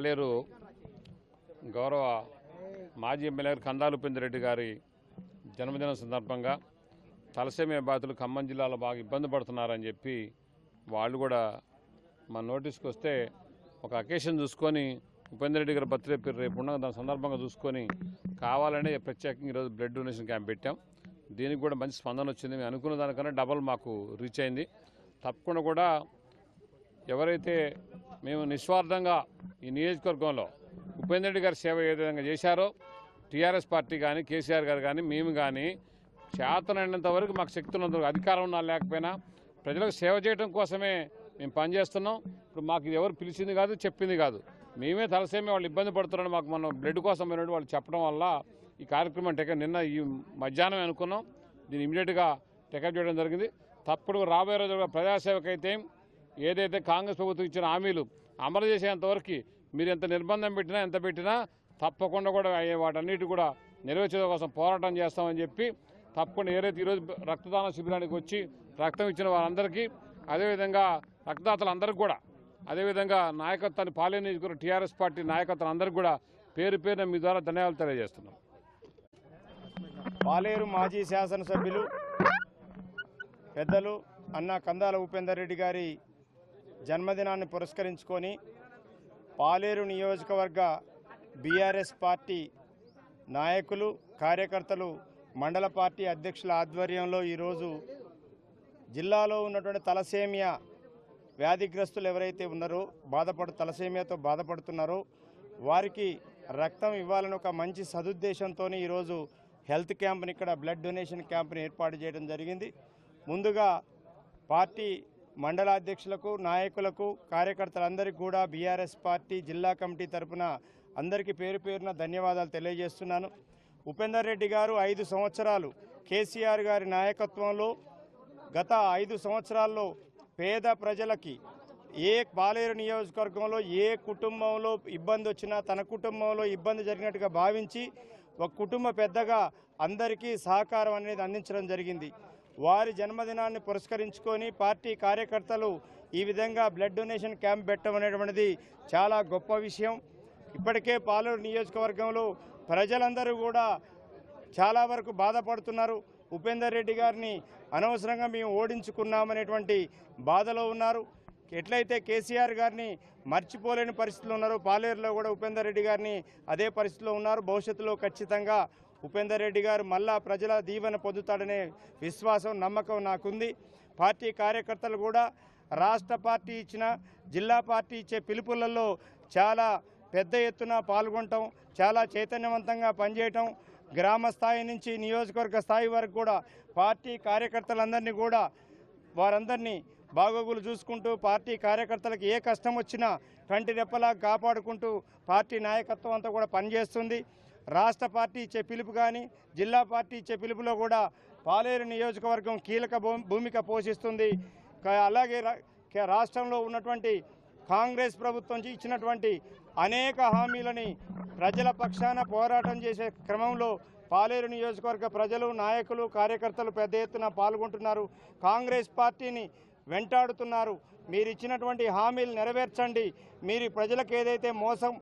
పాలేరు గౌరవ మాజీ ఎమ్మెల్యే కందాలు ఉపేంద్రెడ్డి గారి జన్మదినం సందర్భంగా తలసేమియా బాధితులు ఖమ్మం జిల్లాలో బాగా ఇబ్బంది పడుతున్నారని చెప్పి వాళ్ళు కూడా మా నోటీస్కి వస్తే ఒక అకేషన్ చూసుకొని ఉపేంద్రెడ్డి గారి బర్త్డే పేరు రేపు ఉండగా దాని సందర్భంగా చూసుకొని కావాలనే ప్రత్యేకంగా ఈరోజు బ్లడ్ డొనేషన్ క్యాంప్ పెట్టాం. దీనికి కూడా మంచి స్పందన వచ్చింది. మేము అనుకున్న దానికన్నా డబల్ మాకు రీచ్ అయింది. తప్పకుండా కూడా ఎవరైతే మేము నిస్వార్థంగా ఈ నియోజకవర్గంలో ఉపేంద్ర రెడ్డి గారి సేవ ఏ విధంగా చేశారో టీఆర్ఎస్ పార్టీ కానీ కేసీఆర్ గారు కానీ మేము కానీ చేతనైనంత వరకు మాకు శక్తులు ఉన్నంత అధికారం ఉన్నా లేకపోయినా ప్రజలకు సేవ చేయడం కోసమే మేము పనిచేస్తున్నాం. ఇప్పుడు మాకు ఇది ఎవరు పిలిచింది కాదు చెప్పింది కాదు. మేమే తలసేమే వాళ్ళు ఇబ్బంది పడుతున్నారని మాకు మనం బ్లడ్ కోసం పోయినట్టు వాళ్ళు చెప్పడం వల్ల ఈ కార్యక్రమం టెక నిన్న ఈ మధ్యాహ్నం అనుకున్నాం. దీన్ని ఇమీడియట్గా టెకప్ చేయడం జరిగింది. తప్పుడు రాబోయే రోజుల్లో ప్రజాసేవకైతే ఏదైతే కాంగ్రెస్ ప్రభుత్వం ఇచ్చిన హామీలు అమలు చేసేంతవరకు మీరు ఎంత నిర్బంధం పెట్టినా ఎంత పెట్టినా తప్పకుండా కూడా అయ్యే వాటన్నిటి కూడా నెరవేర్చడం కోసం పోరాటం చేస్తామని చెప్పి తప్పకుండా ఏదైతే ఈరోజు రక్తదాన శిబిరానికి వచ్చి రక్తం ఇచ్చిన వారందరికీ అదేవిధంగా రక్తదాతలందరికీ కూడా అదేవిధంగా నాయకత్వాన్ని పాలన టీఆర్ఎస్ పార్టీ నాయకత్వం అందరికీ కూడా పేరు పేరున మీ ద్వారా ధన్యవాదాలు తెలియజేస్తున్నాం. పాలేరు మాజీ శాసనసభ్యులు పెద్దలు అన్న కందాల ఉపేందర్ రెడ్డి గారి జన్మదినాన్ని పురస్కరించుకొని పాలేరు నియోజకవర్గ బీఆర్ఎస్ పార్టీ నాయకులు కార్యకర్తలు మండల పార్టీ అధ్యక్షుల ఆధ్వర్యంలో ఈరోజు జిల్లాలో ఉన్నటువంటి తలసేమియా వ్యాధిగ్రస్తులు ఎవరైతే ఉన్నారో బాధపడు తలసేమియాతో బాధపడుతున్నారో వారికి రక్తం ఇవ్వాలని ఒక మంచి సదుద్దేశంతో ఈరోజు హెల్త్ క్యాంప్ని ఇక్కడ బ్లడ్ డొనేషన్ క్యాంప్ని ఏర్పాటు చేయడం జరిగింది. ముందుగా పార్టీ మండలాధ్యక్షులకు నాయకులకు కార్యకర్తలందరికీ కూడా బీఆర్ఎస్ పార్టీ జిల్లా కమిటీ తరపున అందరికీ పేరు పేరున ధన్యవాదాలు తెలియజేస్తున్నాను. ఉపేందర్ రెడ్డి గారు ఐదు సంవత్సరాలు కేసీఆర్ గారి నాయకత్వంలో గత ఐదు సంవత్సరాల్లో పేద ప్రజలకి ఏ పాలేరు నియోజకవర్గంలో ఏ కుటుంబంలో ఇబ్బంది వచ్చినా తన కుటుంబంలో ఇబ్బంది జరిగినట్టుగా భావించి ఒక కుటుంబ పెద్దగా అందరికీ సహకారం అనేది అందించడం జరిగింది. వారి జన్మదినాన్ని పురస్కరించుకొని పార్టీ కార్యకర్తలు ఈ విధంగా బ్లడ్ డొనేషన్ క్యాంప్ పెట్టమనేటువంటిది చాలా గొప్ప విషయం. ఇప్పటికే పాలూరు నియోజకవర్గంలో ప్రజలందరూ కూడా చాలా వరకు బాధపడుతున్నారు. ఉపేందర్ రెడ్డి గారిని అనవసరంగా మేము ఓడించుకున్నామనేటువంటి బాధలో ఉన్నారు. ఎట్లయితే కేసీఆర్ గారిని మర్చిపోలేని పరిస్థితులు ఉన్నారు పాలేరులో కూడా ఉపేందర్ రెడ్డి గారిని అదే పరిస్థితిలో ఉన్నారు. భవిష్యత్తులో ఖచ్చితంగా ఉపేందర్ రెడ్డి గారు మళ్ళా ప్రజల దీవెన పొందుతాడనే విశ్వాసం నమ్మకం నాకుంది. పార్టీ కార్యకర్తలు కూడా రాష్ట్ర పార్టీ ఇచ్చిన జిల్లా పార్టీ ఇచ్చే పిలుపులలో చాలా పెద్ద ఎత్తున పాల్గొనటం చాలా చైతన్యవంతంగా పనిచేయటం గ్రామ స్థాయి నుంచి నియోజకవర్గ స్థాయి వరకు కూడా పార్టీ కార్యకర్తలందరినీ కూడా వారందరినీ బాగోగులు చూసుకుంటూ పార్టీ కార్యకర్తలకు ఏ కష్టం వచ్చినా కంటి రెప్పలా కాపాడుకుంటూ పార్టీ నాయకత్వం అంతా కూడా పనిచేస్తుంది. రాష్ట్ర పార్టీ ఇచ్చే పిలుపు కానీ జిల్లా పార్టీ ఇచ్చే పిలుపులో కూడా పాలేరు నియోజకవర్గం కీలక భూ- భూమిక పోషిస్తుంది. క- అలాగే రా- రాష్ట్రంలో ఉన్నటువంటి కాంగ్రెస్ ప్రభుత్వం ఇచ్చినటువంటి అనేక హామీలని ప్రజల పక్షాన పోరాటం చేసే క్రమంలో పాలేరు నియోజకవర్గ ప్రజలు నాయకులు కార్యకర్తలు పెద్ద ఎత్తున పాల్గొంటున్నారు. కాంగ్రెస్ పార్టీని వెంటాడుతున్నారు. మీరు ఇచ్చినటువంటి హామీలు నెరవేర్చండి. మీరు ప్రజలకు ఏదైతే మోసం